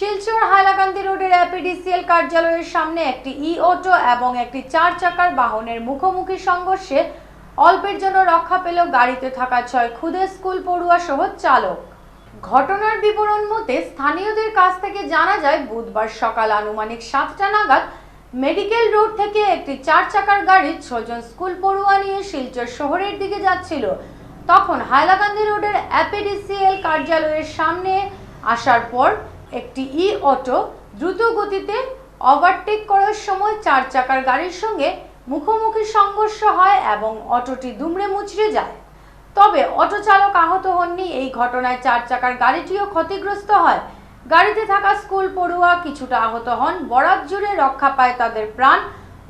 শিলচর হাইলাকান্দি রোডের এপিডিসিএল কার্যালয়ের সামনে একটি ই অটো এবং একটি চার চাকার বাহনের মুখোমুখি সংঘর্ষে অল্পের জন্য রক্ষা পেল গাড়িতে থাকা ছয় ক্ষুদে স্কুল পড়ুয়া সহ চালক। ঘটনার বিবরণ মতে স্থানীয়দের কাছ থেকে জানা যায়, বুধবার সকাল আনুমানিক সাতটা নাগাদ মেডিকেল রোড থেকে একটি চার চাকার গাড়ি ছজন স্কুল পড়ুয়া নিয়ে শিলচর শহরের দিকে যাচ্ছিল। তখন হাইলাকান্দি রোডের অ্যাপিডিসিএল কার্যালয়ের সামনে আসার পর একটি ই অটো দ্রুত গতিতে ওভারটেক করার সময় চার চাকার গাড়ির সঙ্গে মুখোমুখি সংঘর্ষ হয় এবং অটোটি দুমড়ে মুচড়ে যায়। তবে অটো চালক আহত হননি, এই ঘটনায় চার চাকার গাড়িটিও ক্ষতিগ্রস্ত হয়। গাড়িতে থাকা স্কুল পড়ুয়া কিছুটা আহত হন, বরাত জুড়ে রক্ষা পায় তাদের প্রাণ।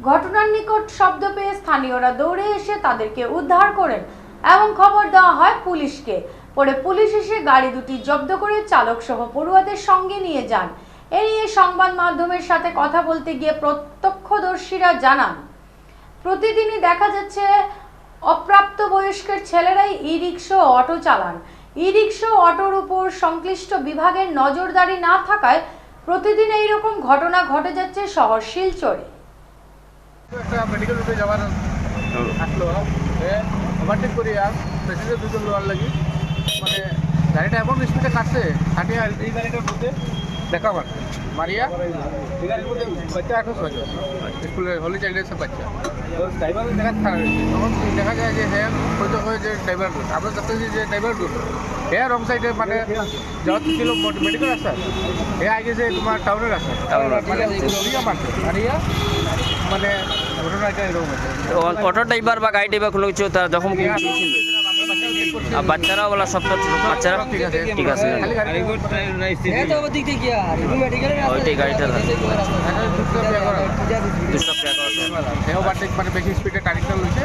ঘটনার নিকট শব্দ পেয়ে স্থানীয়রা দৌড়ে এসে তাদেরকে উদ্ধার করেন। এবং খবর দেওয়া হয় পুলিশকে। পরে পুলিশ এসে গাড়ি দুটি জব্দ করে চালক সহ পড়ুয়াদের সঙ্গে নিয়ে যান। এ নিয়ে সংবাদ মাধ্যমের সাথে কথা বলতে গিয়ে প্রত্যক্ষদর্শীরা জানান, প্রতিদিনই দেখা যাচ্ছে অপ্রাপ্ত বয়স্কের ছেলেরাই ই রিক্সা অটো চালান। ই রিক্সা অটোর উপর সংশ্লিষ্ট বিভাগের নজরদারি না থাকায় প্রতিদিন এইরকম ঘটনা ঘটে যাচ্ছে শহর শিলচরে। একটা মেডিকেল রুটে যাওয়ার আসলো। ওভারটেক করি আর প্যাসেঞ্জার দুজন লোয়ার লাগি। মানে গাড়িটা এমন স্পিডে কাটছে কাটিয়ে এই গাড়িটার মধ্যে দেখা মার মারিয়া এই গাড়ির মধ্যে বাচ্চা আঠারো ছজন স্কুলের হলি সব বাচ্চা। ড্রাইভার দেখা খারাপ তখন দেখা যায় যে হ্যাঁ হয়তো হয় যে ড্রাইভার আমরা দেখতেছি যে ড্রাইভার দোষ হ্যাঁ রং সাইডে মানে ছিল মেডিকেল রাস্তা হ্যাঁ আগে যে তোমার টাউনের রাস্তা মানে মারিয়া মানে ঘটনাটা এরকম অটো ড্রাইভার বা গাড়ি ড্রাইভার কোনো কিছু তার ছিল? আর বাচ্চারা বলা সব তো বাচ্চারা? ঠিক আছে। ঠিক আছে। ওইটাই গাড়িটা দুশো দুশো টাকা মানে বেশি স্পিডে গাড়িটা লইছে